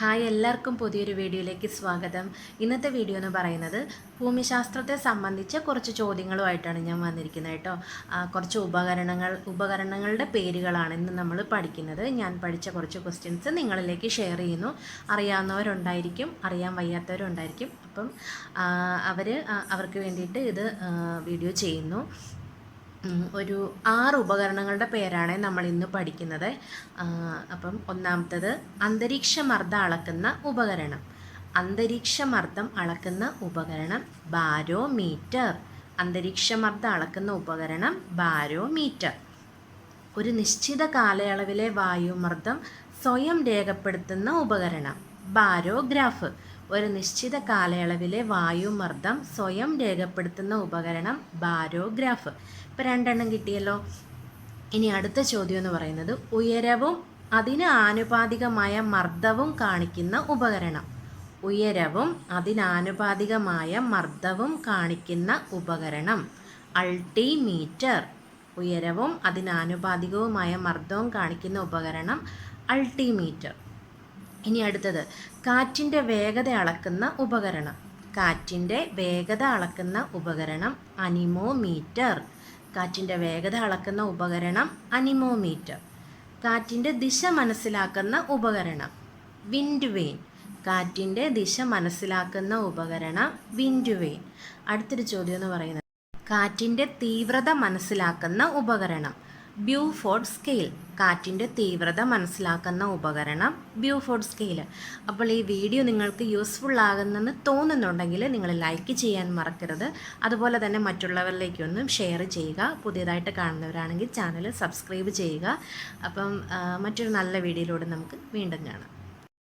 Hi എല്ലാവർക്കും പുതിയൊരു വീഡിയോയിലേക്ക് സ്വാഗതം. ഇന്നത്തെ വീഡിയോ എന്ന് പറയുന്നത് ഭൂമിശാസ്ത്രത്തെ സംബന്ധിച്ച കുറച്ച് ചോദ്യങ്ങളുമായിട്ടാണ് ഞാൻ വന്നിരിക്കുന്നത് കേട്ടോ. കുറച്ച് ഉപകരണങ്ങൾ ഉപകരണങ്ങളുടെ പേരുകളാണ് ഇന്ന് നമ്മൾ പഠിക്കുന്നത്. ഞാൻ പഠിച്ച കുറച്ച് ക്വസ്റ്റ്യൻസ് നിങ്ങളിലേക്ക് ഷെയർ ചെയ്യുന്നു. അറിയാവുന്നവരുണ്ടായിരിക്കും അറിയാൻ വയ്യാത്തവരുണ്ടായിരിക്കും. അപ്പം അവർ അവർക്ക് വേണ്ടിയിട്ട് ഇത് വീഡിയോ ചെയ്യുന്നു. ഒരു ആറ് ഉപകരണങ്ങളുടെ പേരാണ് നമ്മൾ ഇന്ന് പഠിക്കുന്നത്. അപ്പം ഒന്നാമത്തത് അന്തരീക്ഷമർദ്ദം അളക്കുന്ന ഉപകരണം. അന്തരീക്ഷ അന്തരീക്ഷമർദ്ദം അളക്കുന്ന ഉപകരണം ബാരോമീറ്റർ. അന്തരീക്ഷ അന്തരീക്ഷമർദ്ദം അളക്കുന്ന ഉപകരണം ബാരോമീറ്റർ. ഒരു നിശ്ചിത കാലയളവിലെ വായുമർദ്ദം സ്വയം രേഖപ്പെടുത്തുന്ന ഉപകരണം ബാരോഗ്രാഫ്. ഒരു നിശ്ചിത കാലയളവിലെ വായുമർദ്ദം സ്വയം രേഖപ്പെടുത്തുന്ന ഉപകരണം ബാരോഗ്രാഫ്. ഇപ്പം രണ്ടെണ്ണം കിട്ടിയല്ലോ. ഇനി അടുത്ത ചോദ്യം എന്ന് പറയുന്നത് ഉയരവും അതിന് ആനുപാതികമായ മർദ്ദവും കാണിക്കുന്ന ഉപകരണം. ഉയരവും അതിനാനുപാതികമായ മർദ്ദവും കാണിക്കുന്ന ഉപകരണം. അൾട്ടിമീറ്റർ. ഉയരവും അതിനാനുപാതികവുമായ മർദ്ദവും കാണിക്കുന്ന ഉപകരണം അൾട്ടിമീറ്റർ. ഇനി അടുത്തത്. കാറ്റിന്റെ വേഗത അളക്കുന്ന ഉപകരണം. കാറ്റിന്റെ വേഗത അളക്കുന്ന ഉപകരണം അനിമോമീറ്റർ. കാറ്റിന്റെ വേഗത അളക്കുന്ന ഉപകരണം അനിമോമീറ്റർ. കാറ്റിന്റെ ദിശ മനസ്സിലാക്കുന്ന ഉപകരണം വിൻഡ് വെയിൻ കാറ്റിന്റെ ദിശ മനസ്സിലാക്കുന്ന ഉപകരണം വിൻഡ് വെയിൻ അടുത്തൊരു ചോദ്യം എന്ന് പറയുന്നത്. കാറ്റിന്റെ തീവ്രത മനസ്സിലാക്കുന്ന ഉപകരണം. ബ്യൂഫോർഡ് സ്കെയിൽ കാറ്റിന്റെ തീവ്രത മനസ്സിലാക്കുന്ന ഉപകരണം ബ്യൂഫോർഡ് സ്കെയിൽ അപ്പോൾ ഈ വീഡിയോ നിങ്ങൾക്ക് യൂസ്ഫുൾ ആകുന്നെന്ന് തോന്നുന്നുണ്ടെങ്കിൽ നിങ്ങൾ ലൈക്ക് ചെയ്യാൻ മറക്കരുത്. അതുപോലെ തന്നെ മറ്റുള്ളവരിലേക്കൊന്നും ഷെയർ ചെയ്യുക. പുതിയതായിട്ട് കാണുന്നവരാണെങ്കിൽ ചാനൽ സബ്സ്ക്രൈബ് ചെയ്യുക. അപ്പം മറ്റൊരു നല്ല വീഡിയോയിലൂടെ നമുക്ക് വീണ്ടും കാണാം.